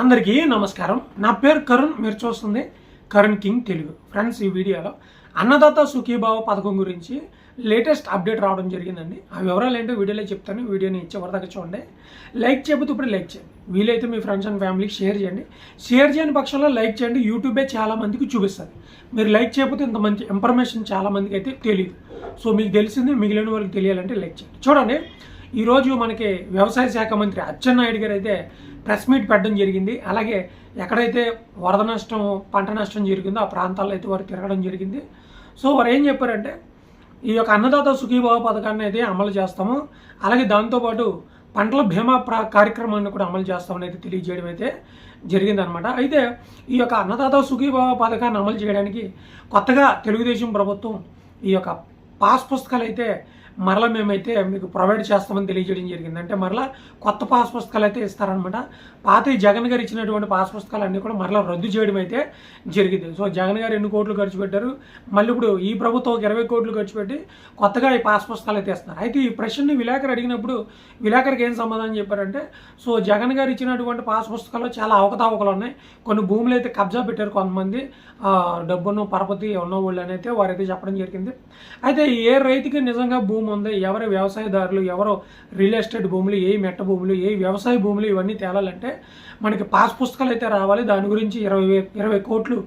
అందరికీ నమస్కారం. నా పేరు కరుణ్ మీరు చూస్తుంది కరుణ్ కింగ్ తెలుగు. ఫ్రెండ్స్ ఈ వీడియోలో అన్నదాత సుఖీభావ పథకం గురించి లేటెస్ట్ అప్డేట్ రావడం జరిగిందండి. ఆ వివరాలు ఏంటో వీడియోలో చెప్తాను. వీడియోని చివరిదాకా చూడండి. లైక్ చేయబోతు ఇప్పుడు లైక్ చేయండి. వీలైతే మీ ఫ్రెండ్స్ అండ్ ఫ్యామిలీకి షేర్ చేయండి. షేర్ చేయని పక్షంలో లైక్ చేయండి. యూట్యూబే చాలా మందికి చూపిస్తుంది. మీరు లైక్ చేయకపోతే ఇంత మంచి ఇన్ఫర్మేషన్ చాలా మందికి అయితే తెలియదు. సో మీకు తెలిసింది మిగిలిన వాళ్ళకి తెలియాలంటే లైక్ చేయండి. చూడండి. ఈరోజు మనకి వ్యవసాయ శాఖ మంత్రి అచ్చెన్నాయుడు గారు అయితే ప్రెస్ మీట్ పెట్టడం జరిగింది. అలాగే ఎక్కడైతే వరద నష్టం పంట నష్టం జరిగిందో ఆ ప్రాంతాల్లో అయితే వారు తిరగడం జరిగింది. సో వారు ఏం చెప్పారంటే ఈ యొక్క అన్నదాత సుఖీభావ పథకాన్ని అయితే అమలు చేస్తాము. అలాగే దాంతోపాటు పంటల బీమా ప్రా కార్యక్రమాన్ని కూడా అమలు చేస్తామని అయితే తెలియజేయడం అయితే జరిగిందనమాట అయితే ఈ యొక్క అన్నదాత సుఖీభావ పథకాన్ని అమలు చేయడానికి కొత్తగా తెలుగుదేశం ప్రభుత్వం ఈ యొక్క పాస్ పుస్తకాలు అయితే మరలా మేమైతే మీకు ప్రొవైడ్ చేస్తామని తెలియజేయడం జరిగింది. అంటే మరలా కొత్త పాస్ పుస్తకాలు అయితే ఇస్తారనమాట పాత జగన్ గారు ఇచ్చినటువంటి పాస్ పుస్తకాలు అన్నీ కూడా మరలా రద్దు చేయడం అయితే జరిగింది. సో జగన్ గారు ఎన్ని కోట్లు ఖర్చు పెట్టారు? మళ్ళీ ఇప్పుడు ఈ ప్రభుత్వం ఒక ఇరవై కోట్లు ఖర్చు పెట్టి కొత్తగా ఈ పాస్ పుస్తకాలు అయితే ఇస్తున్నారు. అయితే ఈ ప్రశ్నని విలేకరు అడిగినప్పుడు విలేకరికి ఏం సమాధానం చెప్పారంటే సో జగన్ గారు ఇచ్చినటువంటి పాస్ పుస్తకాల్లో చాలా అవకతవకలు ఉన్నాయి. కొన్ని భూములు అయితే కబ్జా పెట్టారు కొంతమంది. డబ్బును పరపతి ఉన్న వాళ్ళు అయితే వారైతే చెప్పడం జరిగింది. అయితే ఏ రైతుకి నిజంగా భూమి ఉంది ఎవరి వ్యవసాయదారులు ఎవరు రియల్ ఎస్టేట్ భూములు ఏ మెట్ట భూములు ఏ వ్యవసాయ భూములు ఇవన్నీ తేలాలంటే మనకి పాస్ పుస్తకాలు అయితే రావాలి. దాని గురించి ఇరవై ఇరవై కోట్లు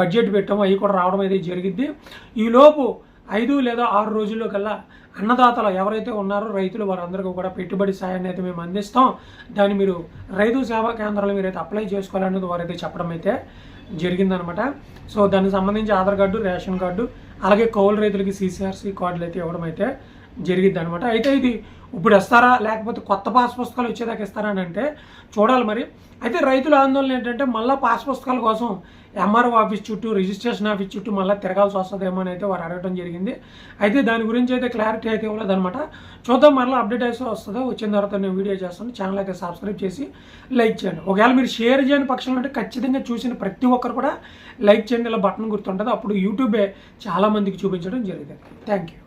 బడ్జెట్ పెట్టాము. అవి కూడా రావడం అయితే జరిగింది ఈలోపు ఐదు లేదా ఆరు రోజుల్లో కల్లా అన్నదాతలు ఎవరైతే ఉన్నారో రైతులు వారందరికీ కూడా పెట్టుబడి సాయాన్ని అయితే మేము అందిస్తాం. దాన్ని మీరు రైతు సేవా కేంద్రాలు మీరైతే అప్లై చేసుకోవాలనేది వారైతే చెప్పడం అయితే జరిగిందనమాట. సో దానికి సంబంధించి ఆధార్ కార్డు రేషన్ కార్డు అలాగే కౌలు రైతులకి సీసీఆర్సీ కార్డులు అయితే ఇవ్వడం అయితే జరిగింది అనమాట అయితే ఇది ఇప్పుడు ఇస్తారా? లేకపోతే కొత్త పాస్ పుస్తకాలు వచ్చేదాకా ఇస్తారా అని అంటే చూడాలి మరి. అయితే రైతుల ఆందోళన ఏంటంటే మళ్ళీ పాస్ పుస్తకాల కోసం ఎంఆర్ఓ ఆఫీస్ చుట్టూ రిజిస్ట్రేషన్ ఆఫీస్ చుట్టూ మళ్ళీ తిరగాల్సి వస్తుందేమో అని అయితే వారు అడగడం జరిగింది. అయితే దాని గురించి అయితే క్లారిటీ అయితే ఇవ్వలేదన్నమాట చూద్దాం మళ్ళీ అప్డేట్ అయితే వస్తుందో వచ్చిన తర్వాత నేను వీడియో చేస్తాను. ఛానల్ అయితే సబ్స్క్రైబ్ చేసి లైక్ చేయండి. ఒకవేళ మీరు షేర్ చేయని పక్షంలో అంటే ఖచ్చితంగా చూసిన ప్రతి ఒక్కరు కూడా లైక్ చేయండి. ఇలా బటన్ గుర్తుంటుంది. అప్పుడు యూట్యూబే చాలా మందికి చూపించడం జరిగింది థ్యాంక్ యూ.